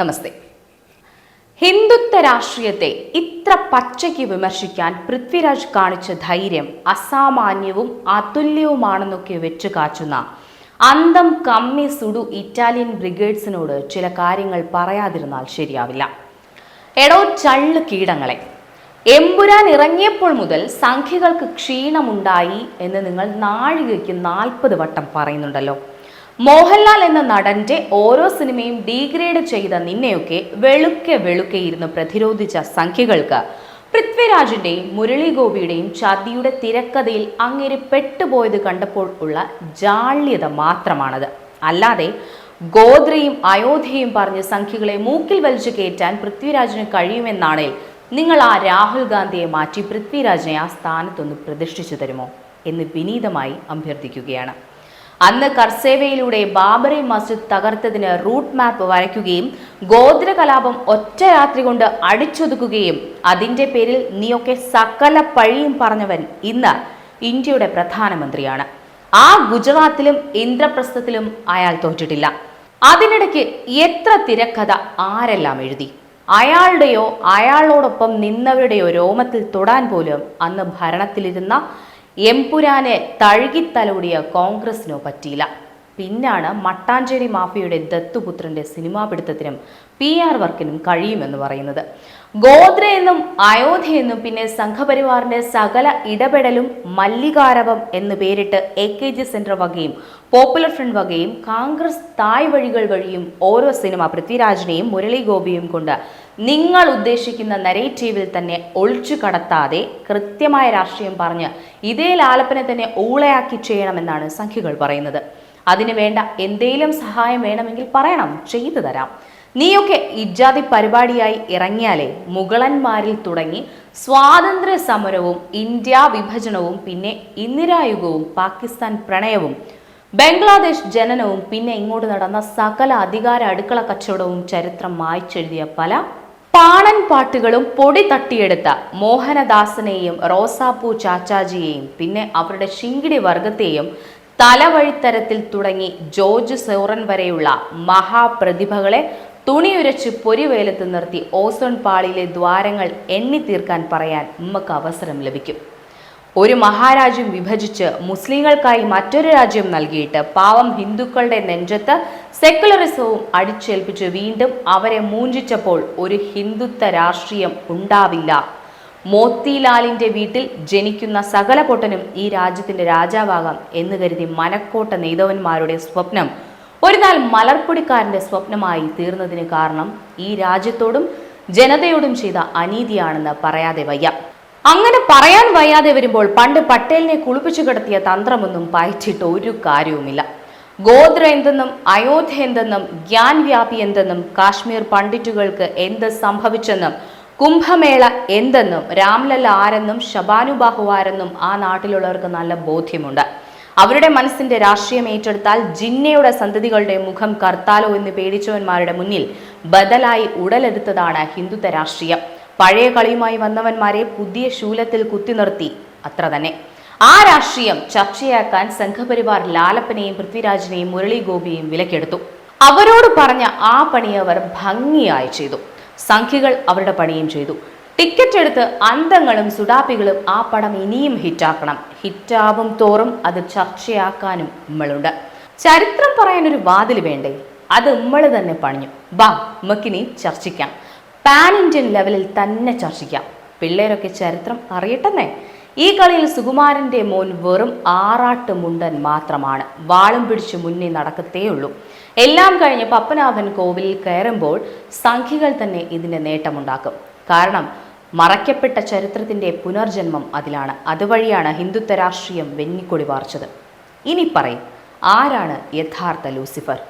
നമസ്തേ. ഹിന്ദുത്വ രാഷ്ട്രീയത്തെ ഇത്ര പച്ചയ്ക്ക് വിമർശിക്കാൻ പൃഥ്വിരാജ് കാണിച്ച ധൈര്യം അസാമാന്യവും അതുല്യവുമാണെന്നൊക്കെ വെച്ചു കാച്ചുന്ന അന്തം കമ്മി സുഡു ഇറ്റാലിയൻ ബ്രിഗേഡ്സിനോട് ചില കാര്യങ്ങൾ പറയാതിരുന്നാൽ ശരിയാവില്ല. എടോ ചള്ള് കീടങ്ങളെ എമ്പുരാൻ ഇറങ്ങിയപ്പോൾ മുതൽ സംഖ്യകൾക്ക് ക്ഷീണമുണ്ടായി എന്ന് നിങ്ങൾ നാഴികയ്ക്ക് നാൽപ്പത് വട്ടം പറയുന്നുണ്ടല്ലോ. മോഹൻലാൽ എന്ന നടന്റെ ഓരോ സിനിമയും ഡീഗ്രേഡ് ചെയ്ത നിന്നെയൊക്കെ വെളുക്കെ വെളുക്കെ ഇരുന്ന് പ്രതിരോധിച്ച സംഖ്യകൾക്ക്. പൃഥ്വിരാജിന്റെയും മുരളി ഗോപിയുടെയും ചതിയുടെ തിരക്കഥയിൽ അങ്ങേര് പെട്ടുപോയത് കണ്ടപ്പോൾ ഉള്ള ജാള്യത മാത്രമാണത്. അല്ലാതെ ഗോദ്രയും അയോധ്യയും പറഞ്ഞ് സംഖ്യകളെ മൂക്കിൽ വലിച്ചു കയറ്റാൻ പൃഥ്വിരാജിന് കഴിയുമെന്നാണേൽ നിങ്ങൾ ആ രാഹുൽ ഗാന്ധിയെ മാറ്റി പൃഥ്വിരാജിനെ ആ സ്ഥാനത്തൊന്ന് പ്രതിഷ്ഠിച്ചു തരുമോ എന്ന് വിനീതമായി അഭ്യർത്ഥിക്കുകയാണ്. അന്ന് കർസേവയിലൂടെ ബാബറി മസ്ജിദ് തകർത്തതിന് റൂട്ട് മാപ്പ് വരയ്ക്കുകയും ഗോത്ര കലാപം ഒറ്റ രാത്രി കൊണ്ട് അടിച്ചൊതുക്കുകയും അതിന്റെ പേരിൽ നീയൊക്കെ സകല പഴിയും പറഞ്ഞവൻ ഇന്ന് ഇന്ത്യയുടെ പ്രധാനമന്ത്രിയാണ്. ആ ഗുജറാത്തിലും ഇന്ദ്രപ്രസ്ഥത്തിലും അയാൾ തോറ്റിട്ടില്ല. അതിനിടയ്ക്ക് എത്ര തിരക്കഥ ആരെല്ലാം എഴുതി? അയാളുടെയോ അയാളോടൊപ്പം നിന്നവരുടെയോ രോമത്തിൽ തൊടാൻ പോലും അന്ന് ഭരണത്തിലിരുന്ന എംപുരാനെ തഴുകിത്തലോടിയ കോൺഗ്രസിനോ പറ്റിയില്ല. പിന്നാണ് മട്ടാഞ്ചേരി മാഫിയുടെ ദത്തുപുത്രന്റെ സിനിമാ പിടുത്തത്തിനും പി ആർ വർക്കിനും കഴിയുമെന്ന് പറയുന്നത്. ഗോത്ര എന്നും അയോധ്യ എന്നും പിന്നെ സംഘപരിവാറിന്റെ സകല ഇടപെടലും മല്ലികാരവം എന്ന് പേരിട്ട് എ കെ ജി സെന്റർ വകയും പോപ്പുലർ ഫ്രണ്ട് വകയും കോൺഗ്രസ് തായ് വഴികൾ വഴിയും ഓരോ സിനിമ പൃഥ്വിരാജിനെയും മുരളി ഗോപിയും കൊണ്ട് നിങ്ങൾ ഉദ്ദേശിക്കുന്ന നരേറ്റീവിൽ തന്നെ ഒളിച്ചു കടത്താതെ കൃത്യമായ രാഷ്ട്രീയം പറഞ്ഞ് ഇതേ ലാലപ്പനെ തന്നെ ഊളയാക്കി ചെയ്യണമെന്നാണ് സംഖ്യകൾ പറയുന്നത്. അതിനു വേണ്ട എന്തേലും സഹായം വേണമെങ്കിൽ പറയണം ചെയ്തു തരാം. നീയൊക്കെ ഇജാതി പരിപാടിയായി ഇറങ്ങിയാലേ മുഗളന്മാരിൽ തുടങ്ങി സ്വാതന്ത്ര്യ സമരവും ഇന്ത്യ വിഭജനവും പിന്നെ ഇന്ദിരായുഗവും പാകിസ്ഥാൻ പ്രണയവും ബംഗ്ലാദേശ് ജനനവും പിന്നെ ഇങ്ങോട്ട് നടന്ന സകല അധികാര അടുക്കള കച്ചവടവും ചരിത്രം മായ്ച്ചെഴുതിയ പല പാണൻ പാട്ടുകളും പൊടി തട്ടിയെടുത്ത മോഹനദാസനെയും റോസാപ്പൂ ചാച്ചാജിയെയും പിന്നെ അവരുടെ ശിങ്കിടി വർഗത്തെയും തലവഴിത്തരത്തിൽ തുടങ്ങി ജോർജ് സോറൻ വരെയുള്ള മഹാപ്രതിഭകളെ തുണിയുരച്ച് പൊരിവേലത്ത് നിർത്തി ഓസോൺ പാളിയിലെ ദ്വാരങ്ങൾ എണ്ണി തീർക്കാൻ പറയാൻ ഉമ്മക്ക് അവസരം ലഭിക്കും. ഒരു മഹാരാജ്യം വിഭജിച്ച് മുസ്ലിങ്ങൾക്കായി മറ്റൊരു രാജ്യം നൽകിയിട്ട് പാവം ഹിന്ദുക്കളുടെ നെഞ്ചത്ത് സെക്കുലറിസവും അടിച്ചേൽപ്പിച്ച് വീണ്ടും അവരെ മൂഞ്ചിച്ചപ്പോൾ ഒരു ഹിന്ദുത്വ രാഷ്ട്രീയം ഉണ്ടാവില്ല. മോത്തിലാലിന്റെ വീട്ടിൽ ജനിക്കുന്ന സകല പൊട്ടനും ഈ രാജ്യത്തിന്റെ രാജാവാകാം എന്ന് കരുതി മനക്കോട്ട നെയ്തവന്മാരുടെ സ്വപ്നം ഒരു നാൾ മലർപ്പൊടിക്കാരന്റെ സ്വപ്നമായി തീർന്നതിന് കാരണം ഈ രാജ്യത്തോടും ജനതയോടും ചെയ്ത അനീതിയാണെന്ന് പറയാതെ വയ്യ. അങ്ങനെ പറയാൻ വയ്യാതെ വരുമ്പോൾ പണ്ട് പട്ടേലിനെ കുളിപ്പിച്ചു കിടത്തിയ തന്ത്രമൊന്നും പായിച്ചിട്ട് ഒരു കാര്യവുമില്ല. ഗോത്ര എന്തെന്നും അയോധ്യ എന്തെന്നും ഗ്യാൻ വ്യാപി എന്തെന്നും കാശ്മീർ പണ്ഡിറ്റുകൾക്ക് എന്ത് സംഭവിച്ചെന്നും കുംഭമേള എന്തെന്നും രാംലല്ല ആരെന്നും ശബാനുബാഹു ആരെന്നും ആ നാട്ടിലുള്ളവർക്ക് നല്ല ബോധ്യമുണ്ട്. അവരുടെ മനസ്സിന്റെ രാഷ്ട്രീയം ഏറ്റെടുത്താൽ ജിന്നയുടെ സന്തതികളുടെ മുഖം കർത്താലോ എന്ന് പേടിച്ചവന്മാരുടെ മുന്നിൽ ബദലായി ഉടലെടുത്തതാണ് ഹിന്ദുത്വ രാഷ്ട്രീയം. പഴയ കളിയുമായി വന്നവന്മാരെ പുതിയ ശൂലത്തിൽ കുത്തി നിർത്തി. അത്ര തന്നെ. ആ രാഷ്ട്രീയം ചർച്ചയാക്കാൻ സംഘപരിവാർ ലാലപ്പനെയും പൃഥ്വിരാജിനെയും മുരളി ഗോപിയെയും വിലക്കെടുത്തു. അവരോട് പറഞ്ഞ ആ പണി അവർ ഭംഗിയായി ചെയ്തു. സംഖ്യകൾ അവരുടെ പണിയും ചെയ്തു. ടിക്കറ്റ് എടുത്ത് അന്തങ്ങളും സുഡാപ്പികളും ആ പടം ഇനിയും ഹിറ്റാക്കണം. ഹിറ്റാവും തോറും അത് ചർച്ചയാക്കാനും നമ്മളുണ്ട് ചരിത്രം പറയാനൊരു വാതിൽ വേണ്ടേ? അത് നമ്മൾ തന്നെ പണിഞ്ഞു. ബാ നമുക്കിനി ചർച്ചിക്കാം. പാൻ ഇന്ത്യൻ ലെവലിൽ തന്നെ ചർച്ചിക്കാം. പിള്ളേരൊക്കെ ചരിത്രം അറിയട്ടെന്നേ. ഈ കളിയിൽ സുകുമാരന്റെ മോൻ വെറും ആറാട്ട് മുണ്ടൻ മാത്രമാണ്. വാളും പിടിച്ച് മുന്നേ നടക്കത്തേയുള്ളൂ. എല്ലാം കഴിഞ്ഞ് പപ്പനാഭൻ കോവിലിൽ കയറുമ്പോൾ സംഖ്യകൾ തന്നെ ഇതിന്റെ നേട്ടമുണ്ടാക്കും. കാരണം മറയ്ക്കപ്പെട്ട ചരിത്രത്തിന്റെ പുനർജന്മം അതിലാണ്. അതുവഴിയാണ് ഹിന്ദുത്വ രാഷ്ട്രീയം വെന്നിക്കൊടി പാർച്ചത് ഇനി പറയും ആരാണ് യഥാർത്ഥ ലൂസിഫർ?